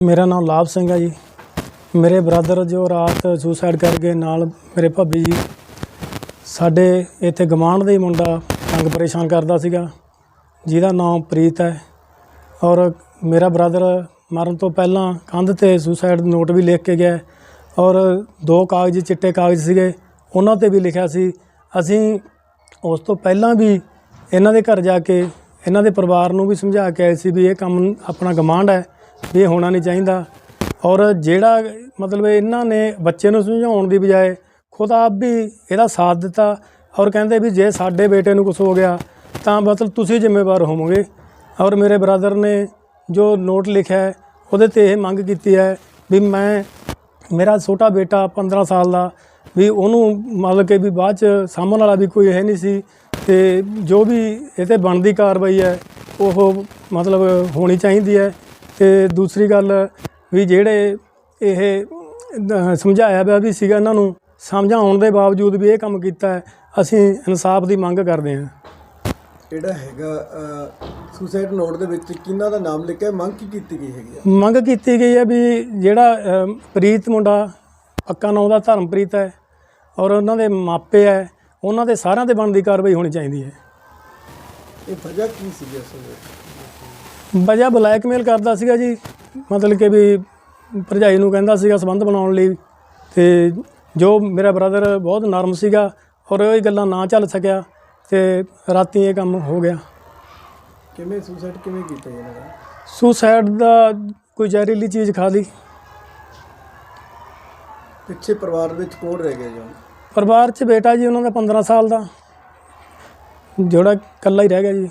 ਮੇਰਾ ਨਾਮ ਲਾਭ ਸਿੰਘ ਹੈ ਜੀ। ਮੇਰੇ ਬ੍ਰਦਰ ਜੋ ਰਾਤ ਸੁਸਾਈਡ ਕਰ ਗਏ, ਨਾਲ ਮੇਰੇ ਭਾਬੀ ਜੀ। ਸਾਡੇ ਇੱਥੇ ਗਮਾਂਡ ਦਾ ਹੀ ਮੁੰਡਾ ਤੰਗ ਪਰੇਸ਼ਾਨ ਕਰਦਾ ਸੀਗਾ, ਜਿਹਦਾ ਨਾਮ ਪ੍ਰੀਤ ਹੈ। ਔਰ ਮੇਰਾ ਬ੍ਰਦਰ ਮਰਨ ਤੋਂ ਪਹਿਲਾਂ ਕੰਧ ਤੇ ਸੁਸਾਈਡ ਨੋਟ ਵੀ ਲਿਖ ਕੇ ਗਿਆ ਔਰ ਦੋ ਕਾਗਜ਼, ਚਿੱਟੇ ਕਾਗਜ਼ ਸੀਗੇ, ਉਹਨਾਂ ਤੇ ਵੀ ਲਿਖਿਆ ਸੀ। ਅਸੀਂ ਉਸ ਤੋਂ ਪਹਿਲਾਂ ਵੀ ਇਹਨਾਂ ਦੇ ਘਰ ਜਾ ਕੇ, ਇਹਨਾਂ ਦੇ ਪਰਿਵਾਰ ਨੂੰ ਵੀ ਸਮਝਾ ਕੇ ਆਏ ਸੀ ਵੀ ਇਹ ਕੰਮ ਆਪਣਾ ਗਮਾਂਡ ਹੈ। ਵੀ ਇਹ ਹੋਣਾ ਨਹੀਂ ਚਾਹੀਦਾ। ਔਰ ਜਿਹੜਾ ਮਤਲਬ ਇਹਨਾਂ ਨੇ ਬੱਚੇ ਨੂੰ ਸਮਝਾਉਣ ਦੀ ਬਜਾਏ ਖੁਦ ਆਪ ਵੀ ਇਹਦਾ ਸਾਥ ਦਿੱਤਾ ਔਰ ਕਹਿੰਦੇ ਵੀ ਜੇ ਸਾਡੇ ਬੇਟੇ ਨੂੰ ਕੁਝ ਹੋ ਗਿਆ ਤਾਂ ਮਤਲਬ ਤੁਸੀਂ ਜ਼ਿੰਮੇਵਾਰ ਹੋਵੋਗੇ। ਔਰ ਮੇਰੇ ਬ੍ਰਦਰ ਨੇ ਜੋ ਨੋਟ ਲਿਖਿਆ ਉਹਦੇ ਤੇ ਇਹ ਮੰਗ ਕੀਤੀ ਹੈ ਵੀ ਮੈਂ, ਮੇਰਾ ਛੋਟਾ ਬੇਟਾ 15 ਸਾਲ ਦਾ ਵੀ ਉਹਨੂੰ ਮਤਲਬ ਕਿ ਵੀ ਬਾਅਦ ਚ ਸਾਂਭਣ ਵਾਲਾ ਵੀ ਕੋਈ ਹੈ ਨਹੀਂ ਸੀ ਤੇ ਜੋ ਵੀ ਇਹ ਤੇ ਬਣਦੀ ਕਾਰਵਾਈ ਹੈ, ਉਹ ਮਤਲਬ ਹੋਣੀ ਚਾਹੀਦੀ ਹੈ। ਤੇ ਦੂਸਰੀ ਗੱਲ ਵੀ ਜਿਹੜੇ ਇਹ ਸਮਝਾਇਆ ਪਿਆ ਵੀ ਸੀਗਾ ਇਹਨਾਂ ਨੂੰ ਸਮਝਾਉਣ ਦੇ ਬਾਵਜੂਦ ਵੀ ਇਹ ਕੰਮ ਕੀਤਾ ਅਸੀਂ ਇਨਸਾਫ ਦੀ ਮੰਗ ਕਰਦੇ ਹਾਂ। ਜਿਹੜਾ ਹੈਗਾ ਸੁਸਾਈਡ ਨੋਟ ਦੇ ਵਿੱਚ ਕਿਹਨਾਂ ਦਾ ਨਾਮ ਲਿਖਿਆ ਮੰਗ ਕੀ ਕੀਤੀ ਗਈ ਹੈਗੀ ਮੰਗ ਕੀਤੀ ਗਈ ਹੈ ਵੀ ਜਿਹੜਾ ਅਮ, ਪ੍ਰੀਤ ਮੁੰਡਾ ਪੱਕਾ ਨਾਂ ਉਹਦਾ ਧਰਮਪ੍ਰੀਤ ਹੈ ਔਰ ਉਹਨਾਂ ਦੇ ਮਾਪੇ ਹੈ ਉਹਨਾਂ ਦੇ ਸਾਰਿਆਂ ਤੇ ਬਣਦੀ ਕਾਰਵਾਈ ਹੋਣੀ ਚਾਹੀਦੀ ਹੈ। ਇਹ ਵਜ੍ਹਾ ਕੀ ਸੀ ਅਸਲ ਵਿੱਚ ਵਜ੍ਹਾ ਬਲੈਕਮੇਲ ਕਰਦਾ ਸੀਗਾ ਜੀ। ਮਤਲਬ ਕਿ ਵੀ ਭਰਜਾਈ ਨੂੰ ਕਹਿੰਦਾ ਸੀਗਾ ਸੰਬੰਧ ਬਣਾਉਣ ਲਈ ਤੇ ਜੋ ਮੇਰਾ ਬ੍ਰਦਰ ਬਹੁਤ ਨਰਮ ਸੀਗਾ ਔਰ ਇਹ ਗੱਲਾਂ ਨਾ ਚੱਲ ਸਕਿਆ ਤੇ ਰਾਤੀ ਇਹ ਕੰਮ ਹੋ ਗਿਆ। ਕਿਵੇਂ ਸੁਸਾਈਡ ਕਿਵੇਂ ਕੀਤਾ ਇਹਨਾਂ? ਦਾ ਸੁਸਾਈਡ ਦਾ ਕੋਈ ਜ਼ਹਿਰੀਲੀ ਚੀਜ਼ ਖਾ ਲਈ। ਪਿੱਛੇ ਪਰਿਵਾਰ ਵਿੱਚ ਕੌਣ ਰਹਿ ਗਿਆ ਜੀ? ਪਰਿਵਾਰ 'ਚ ਬੇਟਾ ਜੀ ਉਹਨਾਂ ਦਾ 15 ਸਾਲ ਦਾ। ਜਿਹੜਾ ਇਕੱਲਾ ਹੀ ਰਹਿ ਗਿਆ ਜੀ।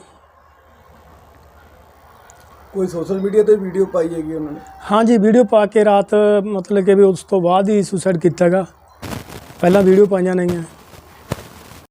ਕੋਈ ਸੋਸ਼ਲ ਮੀਡੀਆ ਤੇ ਵੀਡੀਓ ਪਾਈ ਹੈਗੀ ਉਹਨਾਂ ਨੇ? ਹਾਂਜੀ, ਵੀਡੀਓ ਪਾ ਕੇ ਰਾਤ, ਮਤਲਬ ਕਿ ਵੀ ਉਸ ਤੋਂ ਬਾਅਦ ਹੀ ਸੁਸਾਈਡ ਕੀਤਾ ਹੈਗਾ ਪਹਿਲਾਂ ਵੀਡੀਓ ਪਾਈਆਂ ਨੇਗੀਆਂ।